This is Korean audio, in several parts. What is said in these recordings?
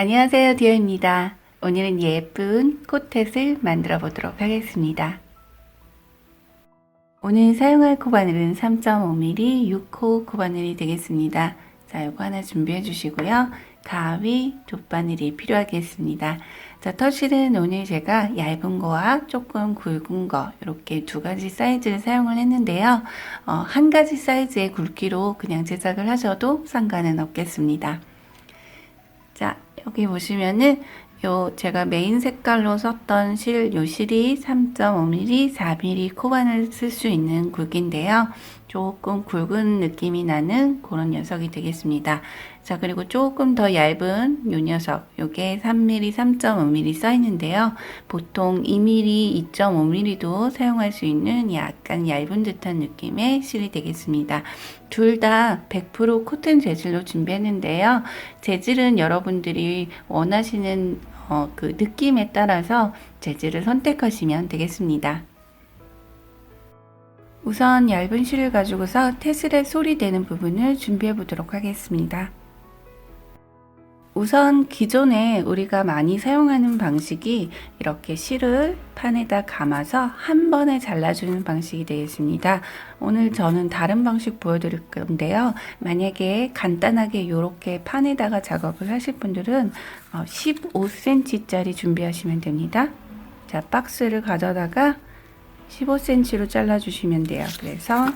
안녕하세요 디어입니다. 오늘은 예쁜 코텟을 만들어 보도록 하겠습니다. 오늘 사용할 코바늘은 3.5mm 6호 코바늘이 되겠습니다. 자, 이거 하나 준비해 주시고요. 가위, 돗바늘이 필요하겠습니다. 자, 터실은 오늘 제가 얇은 거와 조금 굵은 거 이렇게 두 가지 사이즈를 사용을 했는데요. 어, 한 가지 사이즈의 굵기로 그냥 제작을 하셔도 상관은 없겠습니다. 자, 여기 보시면은 요 제가 메인 색깔로 썼던 실, 요 실이 3.5mm, 4mm 코반을 쓸수 있는 굵기인데요. 조금 굵은 느낌이 나는 그런 녀석이 되겠습니다. 자, 그리고 조금 더 얇은 요 녀석, 요게 3mm, 3.5mm 써 있는데요. 보통 2mm, 2.5mm도 사용할 수 있는 약간 얇은 듯한 느낌의 실이 되겠습니다. 둘 다 100% 코튼 재질로 준비했는데요. 재질은 여러분들이 원하시는 어, 그 느낌에 따라서 재질을 선택하시면 되겠습니다. 우선 얇은 실을 가지고서 테슬의 소리 되는 부분을 준비해 보도록 하겠습니다. 우선 기존에 우리가 많이 사용하는 방식이 이렇게 실을 판에다 감아서 한 번에 잘라주는 방식이 되겠습니다. 오늘 저는 다른 방식 보여드릴 건데요. 만약에 간단하게 이렇게 판에다가 작업을 하실 분들은 15cm짜리 준비하시면 됩니다. 자, 박스를 가져다가 15cm로 잘라주시면 돼요. 그래서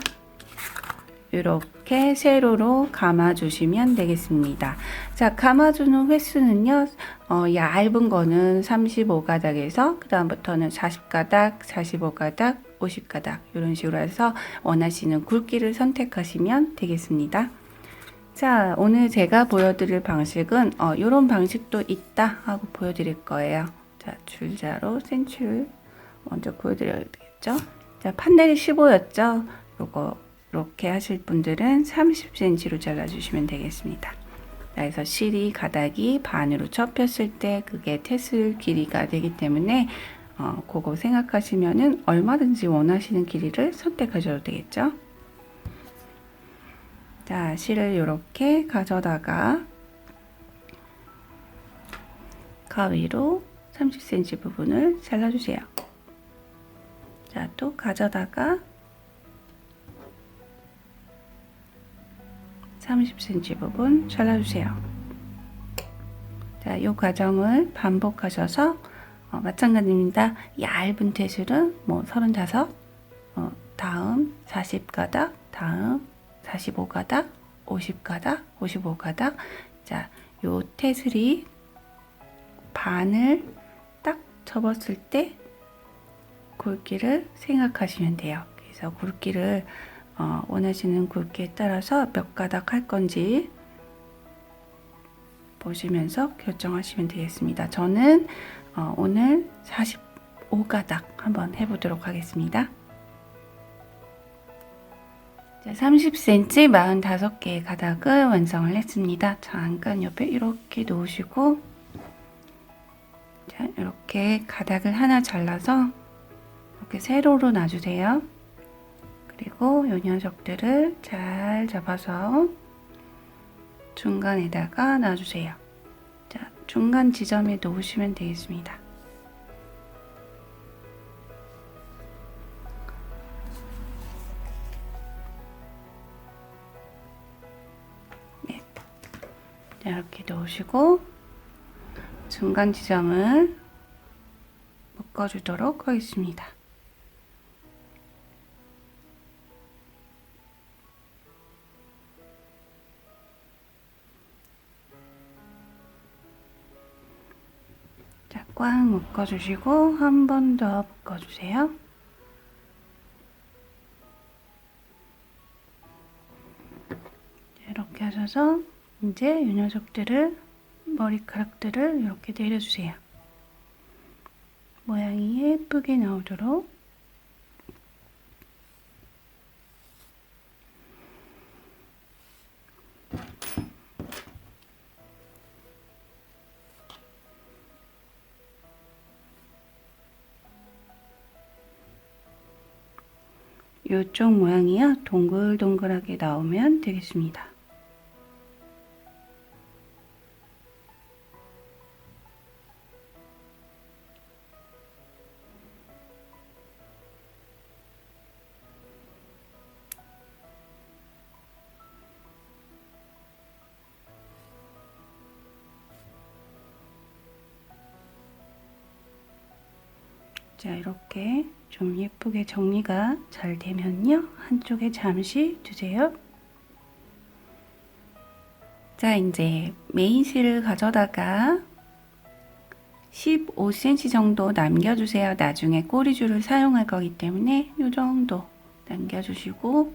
이렇게 세로로 감아주시면 되겠습니다. 자, 감아주는 횟수는요, 어, 얇은 거는 35가닥에서 그 다음부터는 40가닥, 45가닥, 50가닥 이런 식으로 해서 원하시는 굵기를 선택하시면 되겠습니다. 자, 오늘 제가 보여드릴 방식은 어, 이런 방식도 있다 하고 보여드릴 거예요. 자, 줄자로 센치를 먼저 보여드려야 되겠죠? 자, 판넬이 15였죠? 요거 이렇게 하실 분들은 30cm로 잘라주시면 되겠습니다. 그래서 실이 가닥이 반으로 접혔을 때 그게 테슬 길이가 되기 때문에 어, 그거 생각하시면은 얼마든지 원하시는 길이를 선택하셔도 되겠죠. 자, 실을 이렇게 가져다가 가위로 30cm 부분을 잘라주세요. 자, 또 가져다가 30cm 부분 잘라주세요. 자, 이 과정을 반복하셔서 어, 마찬가지입니다. 얇은 테슬은 뭐 35, 어, 다음 40가닥, 다음 45가닥, 50가닥, 55가닥. 자, 요 테슬이 반을 딱 접었을 때 굵기를 생각하시면 돼요. 그래서 굵기를 어, 원하시는 굵기에 따라서 몇 가닥 할 건지 보시면서 결정하시면 되겠습니다. 저는 어, 오늘 45가닥 한번 해보도록 하겠습니다. 자, 30cm 45개의 가닥을 완성을 했습니다. 잠깐 옆에 이렇게 놓으시고 자, 이렇게 가닥을 하나 잘라서 이렇게 세로로 놔주세요. 그리고 요 녀석들을 잘 잡아서 중간에다가 놔주세요. 자, 중간 지점에 놓으시면 되겠습니다. 네. 자, 이렇게 놓으시고 중간 지점을 묶어주도록 하겠습니다. 꽉 묶어주시고 한 번 더 묶어주세요. 이렇게 하셔서 이제 이 녀석들을 머리카락들을 이렇게 내려주세요. 모양이 예쁘게 나오도록 이쪽 모양이요 동글동글하게 나오면 되겠습니다. 자, 이렇게 좀 예쁘게 정리가 잘 되면요. 한쪽에 잠시 두세요. 자, 이제 메인실을 가져다가 15cm 정도 남겨주세요. 나중에 꼬리줄을 사용할 거기 때문에 이 정도 남겨주시고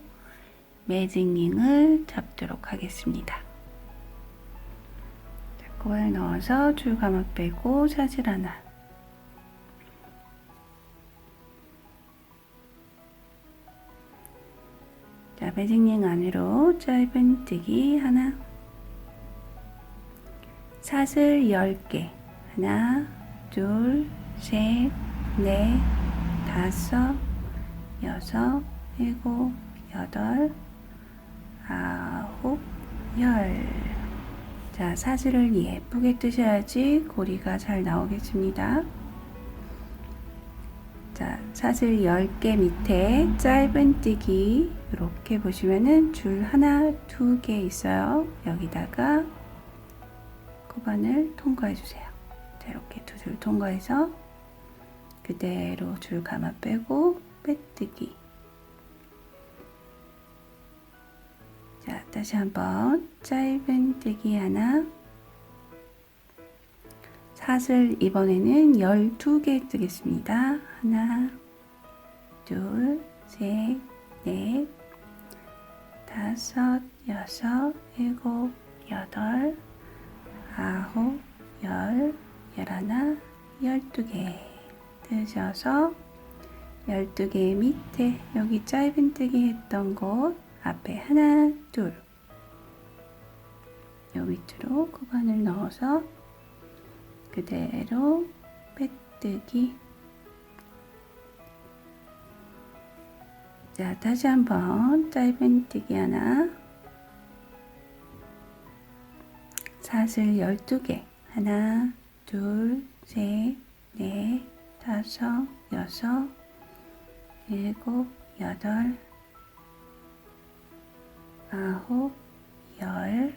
매직링을 잡도록 하겠습니다. 자, 코알 넣어서 줄 감아 빼고 사질 하나 매직링 안으로 짧은 뜨기 하나. 사슬 10개. 하나 둘셋넷 다섯 여섯 일곱 여덟 아홉 열. 자, 사슬을 예쁘게 뜨셔야지 고리가 잘 나오겠습니다. 자, 사슬 10개 밑에 짧은 뜨기 이렇게 보시면은 줄 하나, 두 개 있어요. 여기다가 코반을 통과해 주세요. 자, 이렇게 두 줄 통과해서 그대로 줄 감아 빼고 빼뜨기. 자, 다시 한번 짧은 뜨기 하나. 사슬 이번에는 12개 뜨겠습니다. 하나, 둘, 셋, 넷, 다섯, 여섯, 일곱, 여덟, 아홉, 열, 열하나, 열두 개 뜨셔서 열두 개 밑에 여기 짧은 뜨기 했던 곳 앞에 하나, 둘. 요 밑으로 구간을 넣어서 그대로 빼뜨기. 자, 다시 한번 짧은 뜨기 하나. 사슬 12개. 하나, 둘, 셋, 넷, 다섯, 여섯, 일곱, 여덟, 아홉, 열,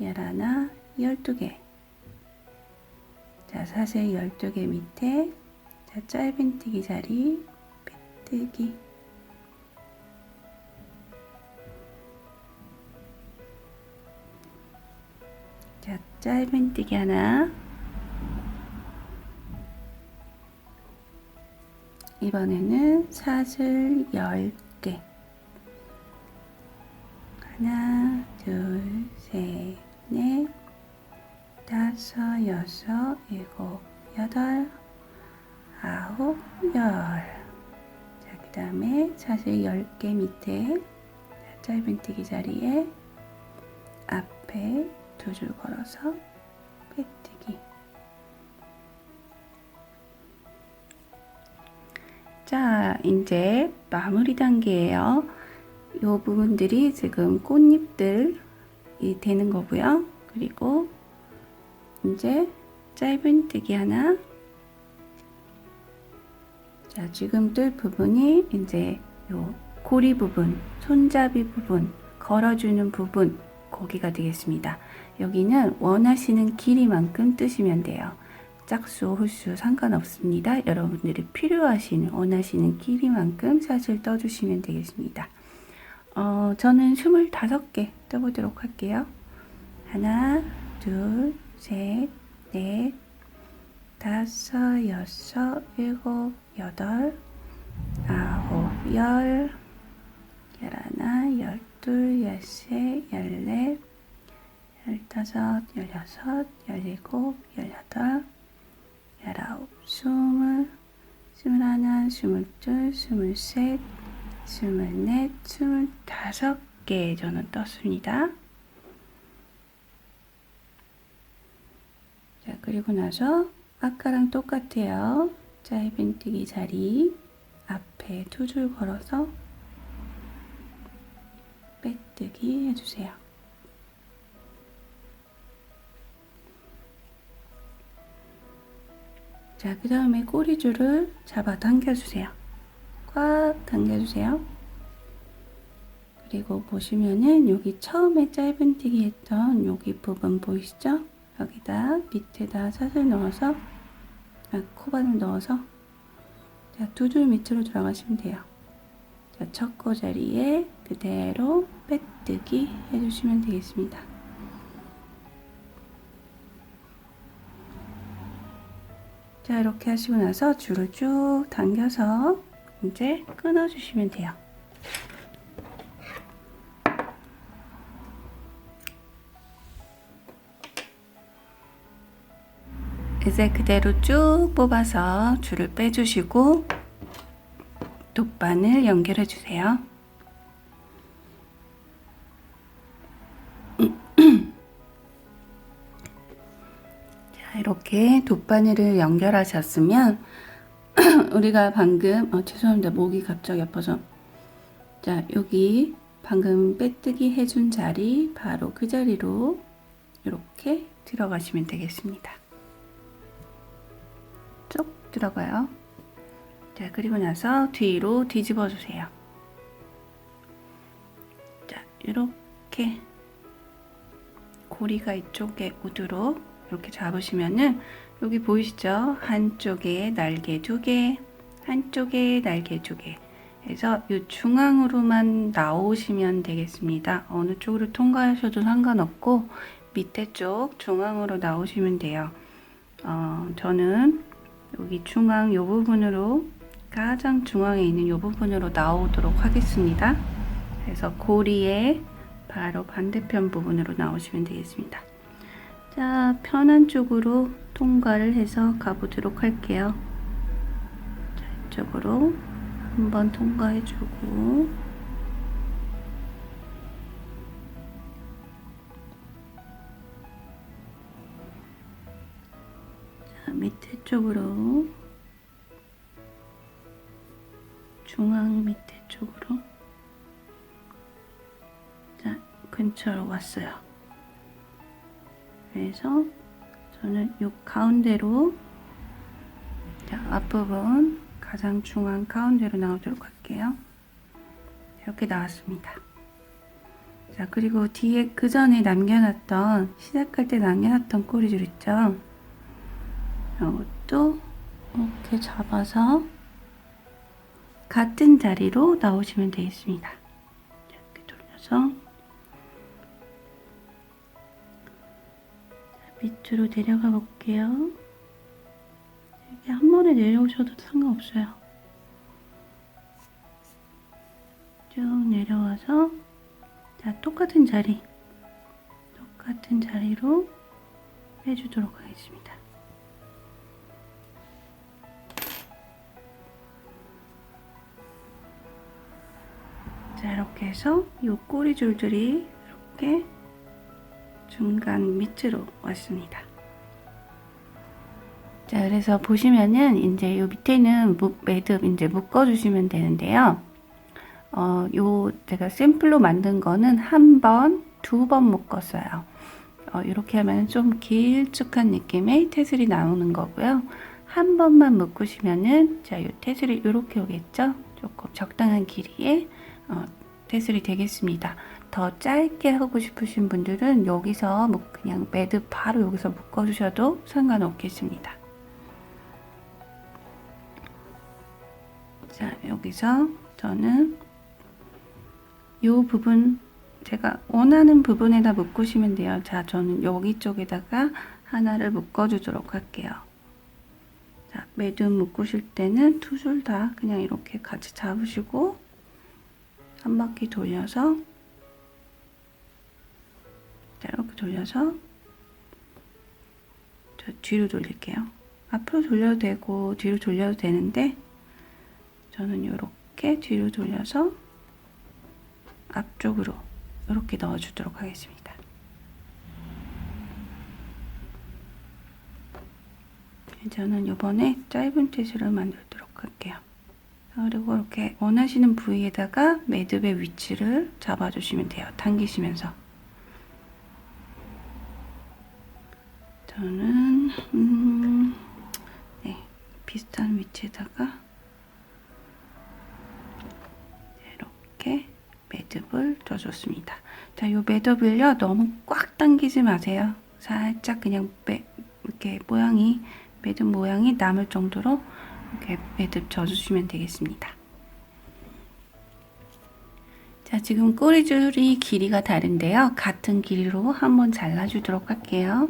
열하나, 열두 개. 자, 사슬 12개 밑에 자, 짧은 뜨기 자리 빼뜨기. 자, 짧은 뜨기 하나. 이번에는 사슬 10개. 하나, 둘, 셋, 넷, 다섯, 여섯, 일곱, 여덟, 아홉, 열. 자, 그 다음에 사슬 10개 밑에 짧은 뜨기 자리에 앞에 두 줄 걸어서 빼뜨기. 자, 이제 마무리 단계예요. 이 부분들이 지금 꽃잎들이 되는 거고요. 그리고 이제 짧은 뜨기 하나. 자, 지금 뜰 부분이 이제 요 고리 부분, 손잡이 부분, 걸어주는 부분, 거기가 되겠습니다. 여기는 원하시는 길이만큼 뜨시면 돼요. 짝수, 홀수 상관없습니다. 여러분들이 필요하신, 원하시는 길이만큼 사슬 떠주시면 되겠습니다. 어, 저는 25개 떠보도록 할게요. 하나, 둘, 셋, 넷, 다섯, 여섯, 일곱, 여덟, 아홉, 열, 열하나, 열둘, 열셋, 열넷, 열다섯, 열여섯, 열일곱, 열여덟, 열아홉, 스물, 스물하나, 스물둘, 스물셋, 스물넷, 스물다섯 개 저는 떴습니다. 자, 그리고 나서 아까랑 똑같아요. 짧은 뜨기 자리 앞에 두 줄 걸어서 빼뜨기 해주세요. 자, 그 다음에 꼬리줄을 잡아 당겨주세요. 꽉 당겨주세요. 그리고 보시면은 여기 처음에 짧은 뜨기 했던 여기 부분 보이시죠? 여기다 밑에다 사슬 넣어서 아, 코바늘 넣어서 자, 두 줄 밑으로 들어가시면 돼요. 자, 첫 꼬자리에 그대로 빼뜨기 해주시면 되겠습니다. 자, 이렇게 하시고 나서 줄을 쭉 당겨서 이제 끊어주시면 돼요. 이제 그대로 쭉 뽑아서 줄을 빼주시고 돗바늘 연결해 주세요. 자, 이렇게 돗바늘을 연결하셨으면 우리가 방금 어, 죄송합니다. 목이 갑자기 아파서 자, 여기 방금 빼뜨기 해준 자리 바로 그 자리로 이렇게 들어가시면 되겠습니다. 쭉 들어가요. 자, 그리고 나서 뒤로 뒤집어 주세요. 자, 이렇게 고리가 이쪽에 오도록 이렇게 잡으시면은 여기 보이시죠? 한쪽에 날개 두 개, 한쪽에 날개 두 개. 그래서 이 중앙으로만 나오시면 되겠습니다. 어느 쪽으로 통과하셔도 상관없고 밑에 쪽 중앙으로 나오시면 돼요. 어, 저는 여기 중앙 요 부분으로 가장 중앙에 있는 요 부분으로 나오도록 하겠습니다. 그래서 고리의 바로 반대편 부분으로 나오시면 되겠습니다. 자, 편한 쪽으로 통과를 해서 가보도록 할게요. 자, 이쪽으로 한번 통과해주고 쪽으로 중앙 밑에 쪽으로 자 근처로 왔어요. 그래서 저는 이 가운데로 자 앞부분 가장 중앙 가운데로 나오도록 할게요. 이렇게 나왔습니다. 자 그리고 뒤에 그 전에 남겨놨던 시작할 때 남겨놨던 꼬리줄 있죠? 이것 도 이렇게 잡아서 같은 자리로 나오시면 되겠습니다. 이렇게 돌려서 밑으로 내려가 볼게요. 이렇게 한 번에 내려오셔도 상관없어요. 쭉 내려와서 자 똑같은 자리 똑같은 자리로 해주도록 하겠습니다. 자 이렇게 해서 이 꼬리 줄들이 이렇게 중간 밑으로 왔습니다. 자 그래서 보시면은 이제 요 밑에는 묵, 매듭 이제 묶어 주시면 되는데요. 어, 요 제가 샘플로 만든 거는 한 번, 두 번 묶었어요. 어, 이렇게 하면 좀 길쭉한 느낌의 테슬이 나오는 거고요. 한 번만 묶으시면은 자, 요 테슬이 이렇게 오겠죠? 조금 적당한 길이의 어, 테슬이 되겠습니다. 더 짧게 하고 싶으신 분들은 여기서 뭐 그냥 매듭 바로 여기서 묶어주셔도 상관없겠습니다. 자, 여기서 저는 이 부분 제가 원하는 부분에다 묶으시면 돼요. 자, 저는 여기 쪽에다가 하나를 묶어주도록 할게요. 자, 매듭 묶으실 때는 두 줄 다 그냥 이렇게 같이 잡으시고 한 바퀴 돌려서 자, 이렇게 돌려서 저 뒤로 돌릴게요. 앞으로 돌려도 되고 뒤로 돌려도 되는데 저는 이렇게 뒤로 돌려서 앞쪽으로 이렇게 넣어주도록 하겠습니다. 저는 이번에 짧은 테슬을 만들도록 할게요. 그리고 이렇게 원하시는 부위에다가 매듭의 위치를 잡아주시면 돼요. 당기시면서. 저는 음, 네, 비슷한 위치에다가 이렇게 매듭을 줘줬습니다. 자, 이 매듭을요 너무 꽉 당기지 마세요. 살짝 그냥 매, 이렇게 모양이 매듭 모양이 남을 정도로 이렇게 매듭 져주시면 되겠습니다. 자, 지금 꼬리줄이 길이가 다른데요. 같은 길이로 한번 잘라주도록 할게요.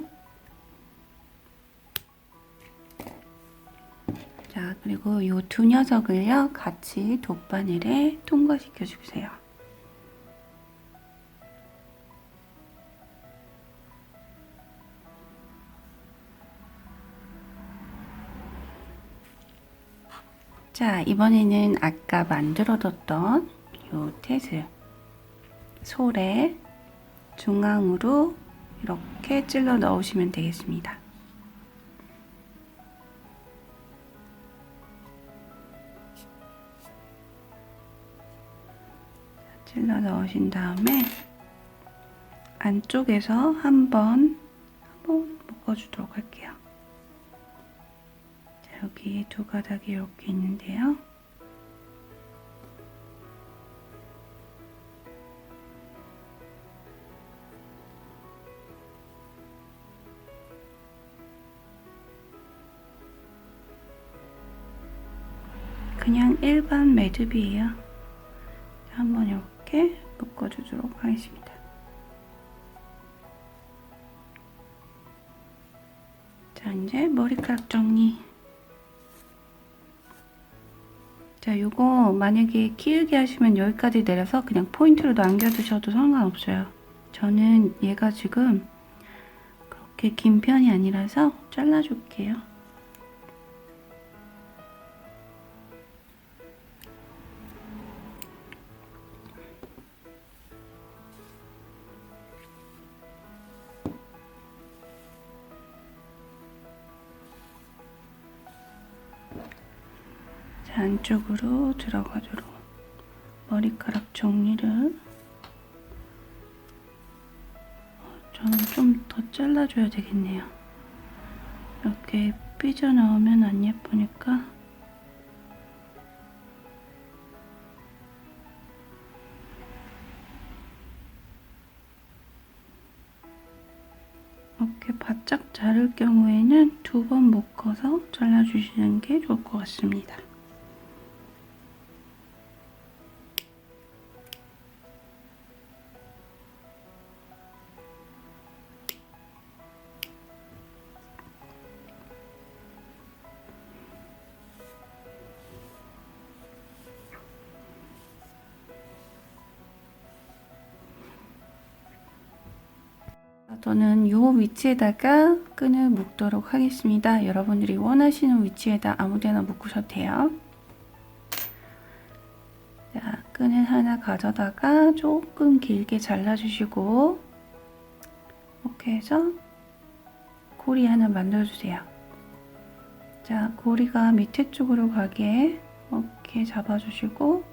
자, 그리고 이 두 녀석을요, 같이 돗바늘에 통과시켜 주세요. 자, 이번에는 아까 만들어뒀던 요 태즈 솔에 중앙으로 이렇게 찔러 넣으시면 되겠습니다. 찔러 넣으신 다음에 안쪽에서 한번 한번 묶어주도록 할게요. 자, 여기 두 가닥이 이렇게 있는데요. 그냥 일반 매듭이에요. 자, 한번 이렇게 묶어주도록 하겠습니다. 자, 이제 머리카락 정리. 자, 요거 만약에 키우기 하시면 여기까지 내려서 그냥 포인트로 남겨두셔도 상관없어요. 저는 얘가 지금 그렇게 긴 편이 아니라서 잘라줄게요. 안쪽으로 들어가도록 머리카락 정리를 어, 저는 좀 더 잘라줘야 되겠네요. 이렇게 삐져나오면 안 예쁘니까 이렇게 바짝 자를 경우에는 두 번 묶어서 잘라주시는 게 좋을 것 같습니다. 저는 이 위치에다가 끈을 묶도록 하겠습니다. 여러분들이 원하시는 위치에다 아무데나 묶으셔도 돼요. 자, 끈을 하나 가져다가 조금 길게 잘라주시고 이렇게 해서 고리 하나 만들어주세요. 자, 고리가 밑에 쪽으로 가게 이렇게 잡아주시고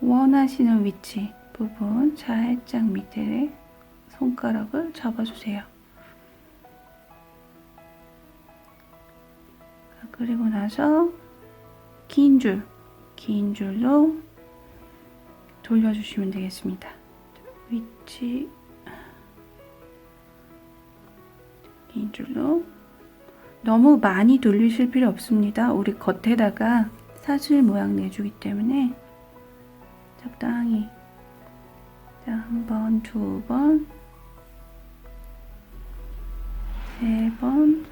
원하시는 위치 부분 살짝 밑에 손가락을 잡아주세요. 그리고 나서 긴 줄, 긴 줄로 돌려주시면 되겠습니다. 위치 긴 줄로 너무 많이 돌리실 필요 없습니다. 우리 겉에다가 사슬 모양 내주기 때문에 적당히 자, 한 번, 두 번, 세 번,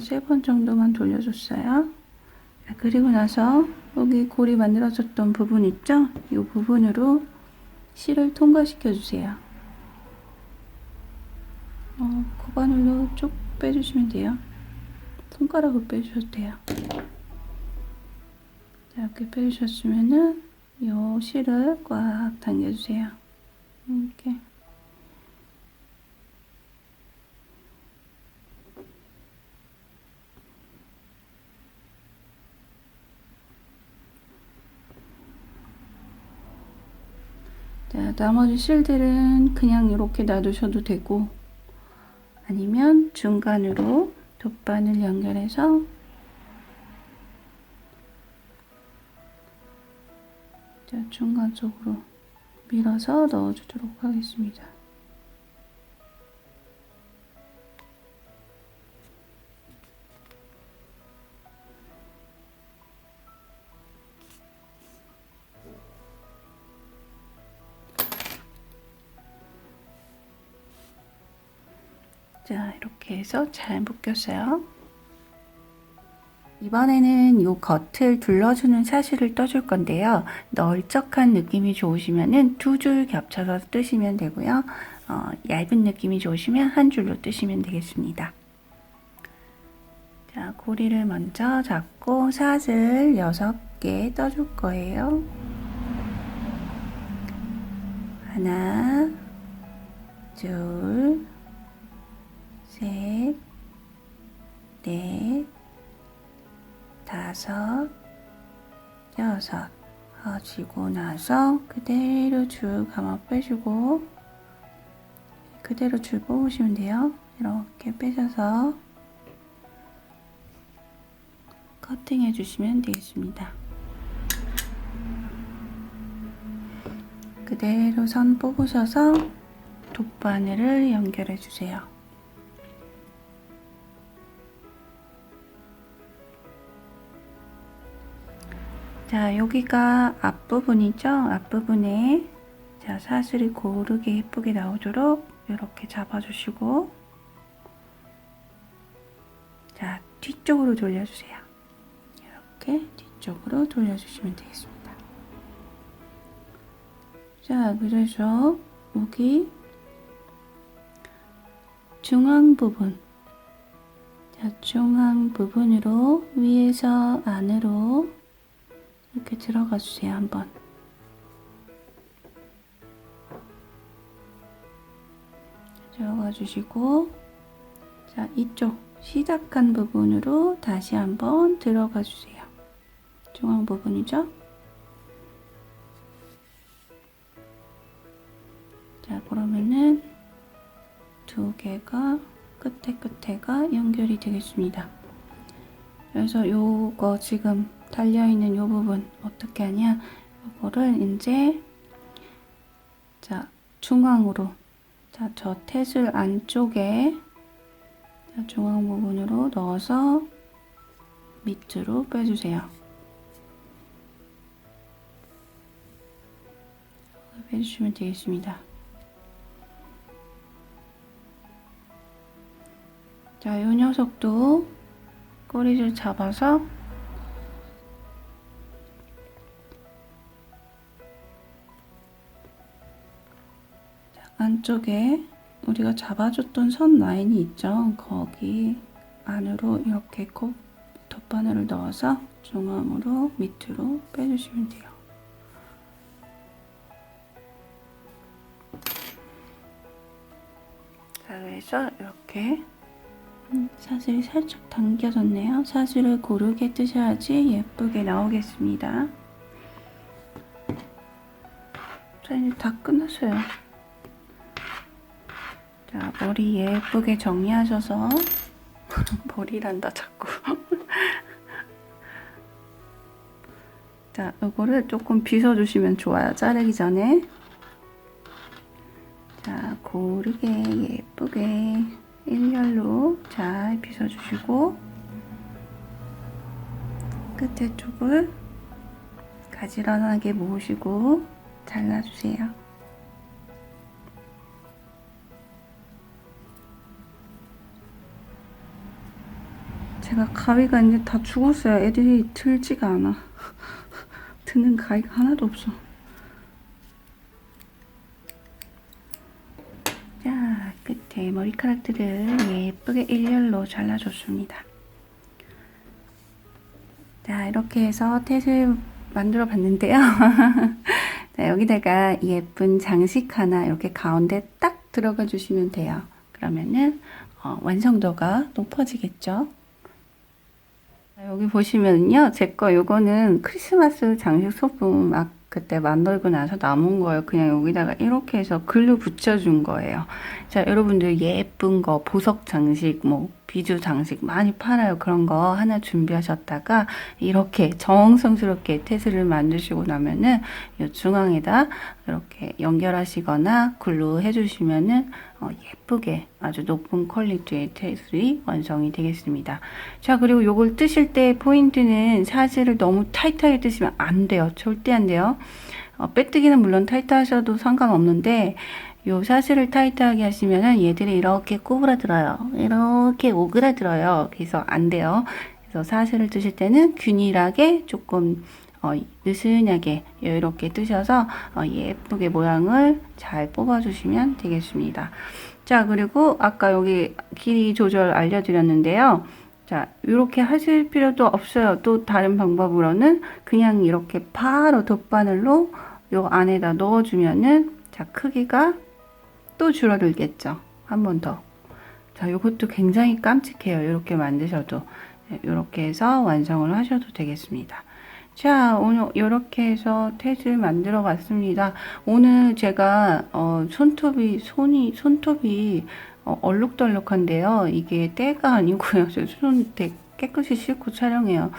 세 번 정도만 돌려줬어요. 자, 그리고 나서 여기 고리 만들어졌던 부분 있죠? 이 부분으로 실을 통과시켜 주세요. 어, 고바늘로 쭉 빼주시면 돼요. 손가락으로 빼주셔도 돼요. 자, 이렇게 빼주셨으면은 요 실을 꽉 당겨주세요. 이렇게. 자, 나머지 실들은 그냥 이렇게 놔두셔도 되고 아니면 중간으로 돗바늘 연결해서 자, 중간 쪽으로 밀어서 넣어주도록 하겠습니다. 자, 이렇게 해서 잘 묶였어요. 이번에는 이 겉을 둘러주는 사슬을 떠줄 건데요. 널쩍한 느낌이 좋으시면은 두 줄 겹쳐서 뜨시면 되고요. 어, 얇은 느낌이 좋으시면 한 줄로 뜨시면 되겠습니다. 자, 고리를 먼저 잡고 사슬 6개 떠줄 거예요. 하나, 둘, 셋, 넷, 다섯, 여섯 하시고 나서 그대로 줄 감아 빼주고 그대로 줄 뽑으시면 돼요. 이렇게 빼셔서 커팅해 주시면 되겠습니다. 그대로 선 뽑으셔서 돗바늘을 연결해 주세요. 자, 여기가 앞부분이죠? 앞부분에 자, 사슬이 고르게 예쁘게 나오도록 이렇게 잡아주시고 자, 뒤쪽으로 돌려주세요. 이렇게 뒤쪽으로 돌려주시면 되겠습니다. 자, 그래서 여기 중앙 부분 자, 중앙 부분으로 위에서 안으로 이렇게 들어가 주세요, 한번. 들어가 주시고, 자, 이쪽 시작한 부분으로 다시 한번 들어가 주세요. 중앙 부분이죠? 자, 그러면은 두 개가 끝에 끝에가 연결이 되겠습니다. 그래서 요거 지금 달려있는 요 부분 어떻게 하냐? 요거를 이제 자 중앙으로. 자저 태슬 안쪽에 자, 중앙 부분으로 넣어서 밑으로 빼주세요. 빼주시면 되겠습니다. 자, 요 녀석도 꼬리를 잡아서 안쪽에 우리가 잡아줬던 선 라인이 있죠. 거기 안으로 이렇게 콕 덧바늘을 넣어서 중앙으로 밑으로 빼주시면 돼요. 자, 그래서 이렇게 음, 사슬이 살짝 당겨졌네요. 사슬을 고르게 뜨셔야지 예쁘게 나오겠습니다. 자, 이제 다 끝났어요. 자, 머리 예쁘게 정리하셔서 머리란다 자꾸. 자, 이거를 조금 빗어주시면 좋아요. 자르기 전에. 자, 고르게 예쁘게 일렬로 잘 빗어주시고 끝에 쪽을 가지런하게 모으시고 잘라주세요. 제가 가위가 이제 다 죽었어요. 애들이 들지가 않아. 드는 가위가 하나도 없어. 자, 끝에 머리카락들을 예쁘게 일렬로 잘라줬습니다. 자, 이렇게 해서 tet을 만들어 봤는데요. 자, 여기다가 예쁜 장식 하나 이렇게 가운데 딱 들어가 주시면 돼요. 그러면은 어, 완성도가 높아지겠죠. 자, 여기 보시면요. 제 거 요거는 크리스마스 장식 소품 막 그때 만들고 나서 남은 거예요. 그냥 여기다가 이렇게 해서 글로 붙여준 거예요. 자, 여러분들 예쁜 거, 보석 장식, 뭐, 비주 장식 많이 팔아요. 그런 거 하나 준비하셨다가 이렇게 정성스럽게 테스를 만드시고 나면은 이 중앙에다 이렇게 연결하시거나 글로 해주시면은 어, 예쁘게 아주 높은 퀄리티의 테슬이 완성이 되겠습니다. 자, 그리고 요걸 뜨실 때 포인트는 사실을 너무 타이트하게 뜨시면 안 돼요. 절대 안 돼요. 어, 빼뜨기는 물론 타이트 하셔도 상관없는데 요 사슬을 타이트하게 하시면은 얘들이 이렇게 꼬부라들어요. 이렇게 오그라들어요. 그래서 안 돼요. 그래서 사슬을 뜨실 때는 균일하게 조금 어, 느슨하게 이렇게 뜨셔서 어, 예쁘게 모양을 잘 뽑아주시면 되겠습니다. 자, 그리고 아까 여기 길이 조절 알려드렸는데요. 자, 이렇게 하실 필요도 없어요. 또 다른 방법으로는 그냥 이렇게 바로 돗바늘로 요 안에다 넣어주면은 자, 크기가 또 줄어들겠죠. 한 번 더. 자, 요것도 굉장히 깜찍해요. 이렇게 만드셔도. 이렇게 해서 완성을 하셔도 되겠습니다. 자, 오늘 이렇게 해서 텟을 만들어 봤습니다. 오늘 제가 어, 손톱이 손이 손톱이 어, 얼룩덜룩한데요. 이게 때가 아니고요. 저손 되게 깨끗이 씻고 촬영해요.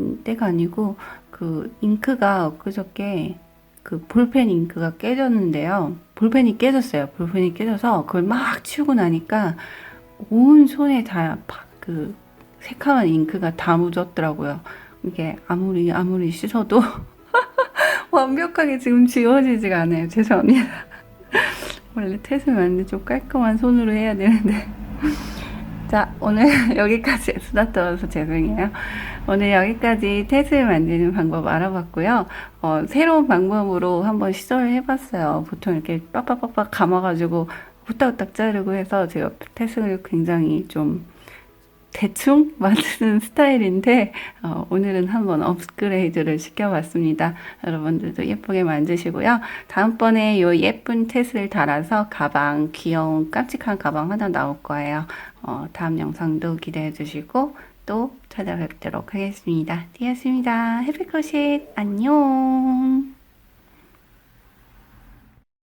음, 때가 아니고 그 잉크가 엊그저께 그 볼펜 잉크가 깨졌는데요. 볼펜이 깨졌어요. 볼펜이 깨져서 그걸 막 치우고 나니까 온 손에 다 그 새카만 잉크가 다 묻었더라고요. 이게 아무리 아무리 씻어도 완벽하게 지금 지워지지가 않아요. 죄송합니다. 원래 텟을 만들 좀 깔끔한 손으로 해야 되는데. 자, 오늘 여기까지 수다 떨어서 죄송해요. 오늘 여기까지 텟을 만드는 방법 알아봤고요. 어, 새로운 방법으로 한번 시도를 해봤어요. 보통 이렇게 빡빡빡빡 감아가지고 후딱후딱 자르고 해서 제가 텟을 굉장히 좀 대충 만드는 스타일인데 어, 오늘은 한번 업그레이드를 시켜봤습니다. 여러분들도 예쁘게 만드시고요. 다음번에 요 예쁜 텟을 달아서 가방 귀여운 깜찍한 가방 하나 나올 거예요. 어, 다음 영상도 기대해 주시고 또 찾아뵙도록 하겠습니다. 디였습니다. 해피컷잇 안녕